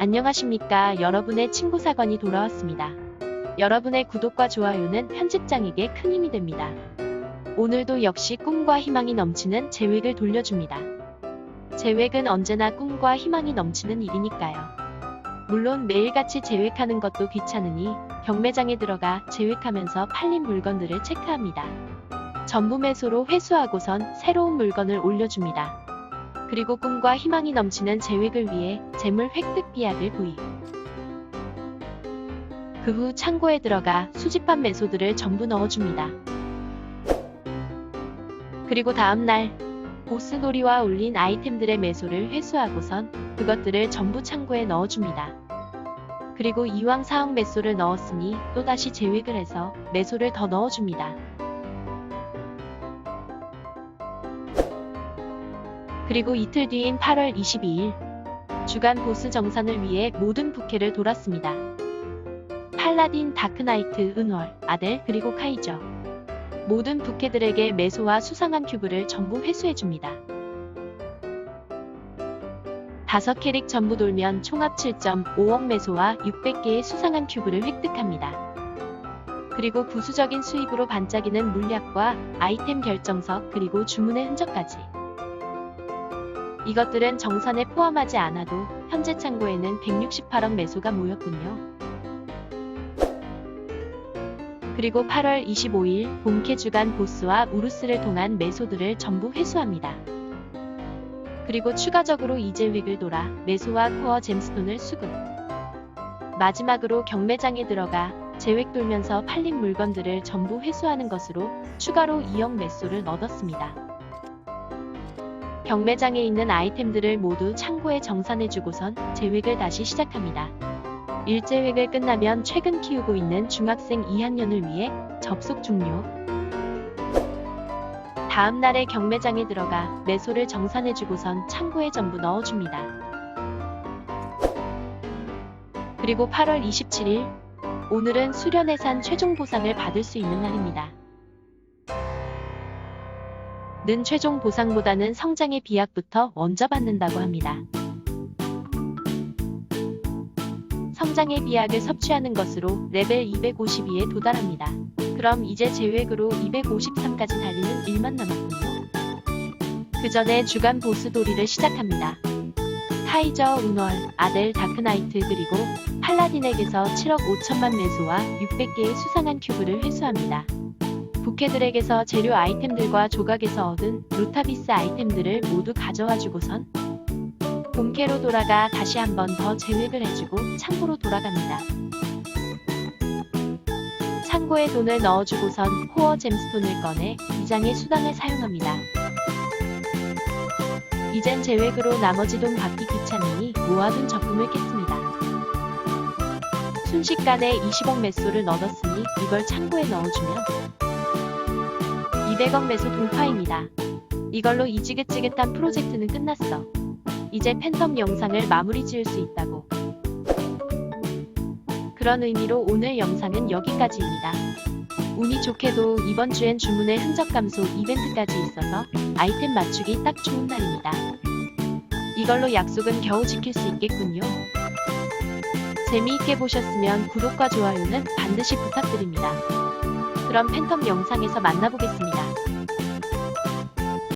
안녕하십니까. 여러분의 친구 사관이 돌아왔습니다. 여러분의 구독과 좋아요는 편집장에게 큰 힘이 됩니다. 오늘도 역시 꿈과 희망이 넘치는 재획을 돌려줍니다. 재획은 언제나 꿈과 희망이 넘치는 일이니까요. 물론 매일같이 재획하는 것도 귀찮으니 경매장에 들어가 재획하면서 팔린 물건들을 체크합니다. 전부 매수로 회수하고선 새로운 물건을 올려줍니다. 그리고 꿈과 희망이 넘치는 재획을 위해 재물 획득 비약을 구입. 그 후 창고에 들어가 수집한 매소들을 전부 넣어줍니다. 그리고 다음날 보스놀이와 올린 아이템들의 매소를 회수하고선 그것들을 전부 창고에 넣어줍니다. 그리고 이왕 사억 매소를 넣었으니 또다시 재획을 해서 매소를 더 넣어줍니다. 그리고 이틀 뒤인 8월 22일 주간 보스 정산을 위해 모든 부캐를 돌았습니다. 팔라딘, 다크나이트, 은월, 아델 그리고 카이저 모든 부캐들에게 매소와 수상한 큐브를 전부 회수해줍니다. 다섯 캐릭 전부 돌면 총합 7.5억 매소와 600개의 수상한 큐브를 획득합니다. 그리고 부수적인 수입으로 반짝이는 물약과 아이템 결정석 그리고 주문의 흔적까지 이것들은 정산에 포함하지 않아도 현재 창고에는 168억 매소가 모였군요. 그리고 8월 25일 본캐 주간 보스와 우루스를 통한 매소들을 전부 회수합니다. 그리고 추가적으로 이재윅을 돌아 매소와 코어 잼스톤을 수급. 마지막으로 경매장에 들어가 재획 돌면서 팔린 물건들을 전부 회수하는 것으로 추가로 2억 매소를 얻었습니다. 경매장에 있는 아이템들을 모두 창고에 정산해주고선 재획을 다시 시작합니다. 일재획을 끝나면 최근 키우고 있는 중학생 2학년을 위해 접속 종료. 다음 날에 경매장에 들어가 매소를 정산해주고선 창고에 전부 넣어줍니다. 그리고 8월 27일 오늘은 수련회산 최종 보상을 받을 수 있는 날입니다. 는 최종 보상보다는 성장의 비약부터 먼저 받는다고 합니다. 성장의 비약을 섭취하는 것으로 레벨 252에 도달합니다. 그럼 이제 재획으로 253까지 달리는 일만 남았군요. 그 전에 주간 보스 도리를 시작합니다. 타이저, 운월, 아델, 다크나이트 그리고 팔라딘에게서 7억 5천만 매수와 600개의 수상한 큐브를 회수합니다. 부캐들에게서 재료 아이템들과 조각에서 얻은 루타비스 아이템들을 모두 가져와 주고선 본캐로 돌아가 다시 한 번 더 재획을 해주고 창고로 돌아갑니다. 창고에 돈을 넣어주고선 코어 잼스톤을 꺼내 이장의 수단을 사용합니다. 이젠 재획으로 나머지 돈 받기 귀찮으니 모아둔 적금을 깼습니다. 순식간에 20억 매수를 넣었으니 이걸 창고에 넣어주면 200억 매수 돌파입니다. 이걸로 이 지긋지긋한 프로젝트는 끝났어. 이제 팬텀 영상을 마무리 지을 수 있다고. 그런 의미로 오늘 영상은 여기까지입니다. 운이 좋게도 이번 주엔 주문의 흔적 감소 이벤트까지 있어서 아이템 맞추기 딱 좋은 날입니다. 이걸로 약속은 겨우 지킬 수 있겠군요. 재미있게 보셨으면 구독과 좋아요는 반드시 부탁드립니다. 그럼 팬텀 영상에서 만나보겠습니다.